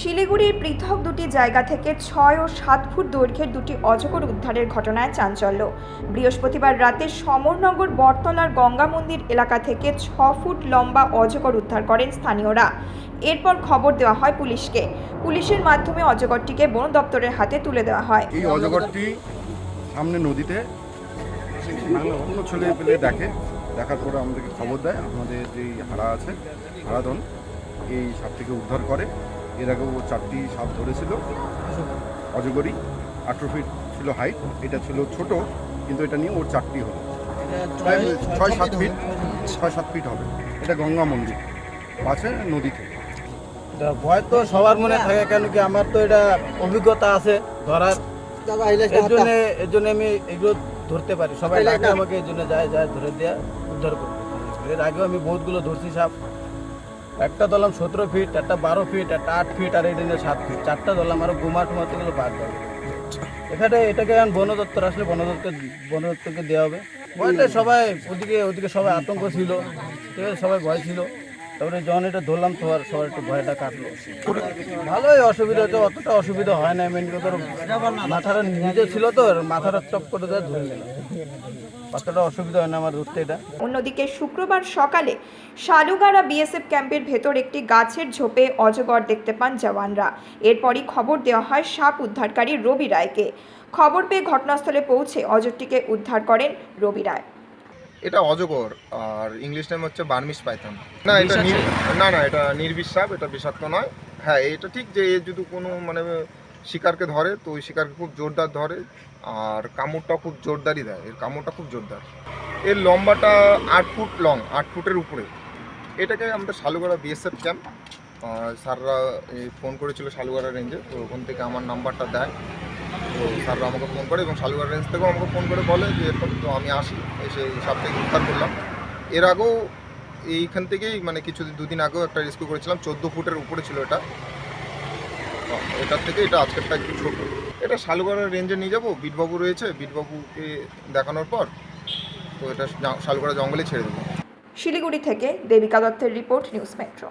শিলিগুড়ির পৃথক দুটি জায়গা থেকে ছয় ও সাত ফুট দৈর্ঘ্যের দুটি অজগর উদ্ধারের ঘটনায় চাঞ্চল্য। বৃহস্পতিবার রাতে সমরনগর, বটতলার গঙ্গা মন্দির এলাকা থেকে ছ ফুট লম্বা অজগর উদ্ধার করেন স্থানীয়রা। এরপর খবর দেওয়া হয় পুলিশকে। পুলিশের মাধ্যমে অজগরটিকে বন দপ্তরের হাতে তুলে দেওয়া হয়। এই অজগরটি সামনে নদীতে অন্য ছেলে পেলে দেখে। দেখার পরে আমাদেরকে খবর দেয়। আমাদের যেই হাড়া আছে, হারাধন, এই সাপটিকে উদ্ধার করে। এর আগেও ও চারটি সাপ ধরেছিল। অজগরই আঠেরো ফিট ছিল হাইট এটা ছিল ছোট কিন্তু এটা নিয়ে ওর চারটি হলো। ছয় সাত ফিট ছয় সাত ফিট হবে। এটা গঙ্গা মন্দির পাশে নদী থেকে। ভয় তো সবার মনে থাকে কেন কি আমার তো এটা অভিজ্ঞতা আছে ধরার। এর জন্য এর জন্য আমি এগুলো ধরতে পারি। সবাই ডাকে আমাকে এর জন্য যায় যায় ধরে দেয়া উদ্ধার করতে এর আগেও আমি বহুতগুলো ধরছি সাপ। একটা দলাম সতেরো ফিট একটা বারো ফিট একটা আট ফিট আর এই দিনে সাত ফিট চারটা দলাম আরও গুমা টুমাতে গেলে বাদ দেবে এখানে এটাকে এখন বন দপ্তর আসলে বন দপ্তর, বন দপ্তরকে দেওয়া হবে। ভয়টা সবাই ওদিকে ওদিকে সবাই আতঙ্ক ছিল। ঠিক আছে, সবাই ভয় ছিল। তারপরে যখন এটা ধরলাম তো আর সবার একটু ভয়টা কাটলো। ভালোই অসুবিধা হচ্ছে অতটা অসুবিধা হয় না মেন কথা মাথাটা নিজে ছিল তো মাথাটা চপ করে দেওয়া ধরে নিলাম। অতটা অসুবিধা হয় না আমার ধরতে এটা। অন্যদিকে শুক্রবার সকালে শালুগাড়া বিএসএফ ক্যাম্পের ভেতর একটি গাছের ঝোপে অজগর দেখতে পান জওয়ানরা। এরপরই খবর দেওয়া হয় সাপ উদ্ধারকারী রবি রায়কে। খবর পেয়ে ঘটনাস্থলে পৌঁছে অজরটিকে উদ্ধার করেন রবি রায়। এটা অজগর আর ইংলিশ নেম হচ্ছে বার্মিস পাইথন না এটা না না এটা নির্বিষ সাপ এটা বিষাক্ত নয়। হ্যাঁ এটা ঠিক যে এ যদি কোনো মানে শিকারকে ধরে তো ওই শিকারকে খুব জোরদার ধরে আর কামড়টা খুব জোরদারই দেয় এর কামড়টা খুব জোরদার। এর লম্বাটা আট ফুট লং আট ফুটের উপরে। এটাকে আমাদের শালুগড়া বিএসএফ ক্যাম্প স্যাররা এই ফোন করেছিল শালুগড়া রেঞ্জে তো ওখান থেকে আমার নাম্বারটা দেয়। তো স্যাররা আমাকে ফোন করে এবং শালুগড়া রেঞ্জ থেকেও আমাকে ফোন করে বলে যে তো আমি আসি। এসে এই সাপটাকে উদ্ধার করলাম। এর আগেও এইখান থেকেই মানে কিছু দুদিন আগেও একটা রেস্কিউ করেছিলাম। চোদ্দ ফুটের উপরে ছিল এটা। এটার থেকে এটা আজকেরটা একটু ছোটো। এটা শালুগড়া রেঞ্জে নিয়ে যাব। বিটবাবু রয়েছে। বিটবাবুকে দেখানোর পর তো এটা শালুগড়া জঙ্গলে ছেড়ে দেবো। শিলিগুড়ি থেকে দেবিকা দত্তের রিপোর্ট, নিউজ মেট্রো।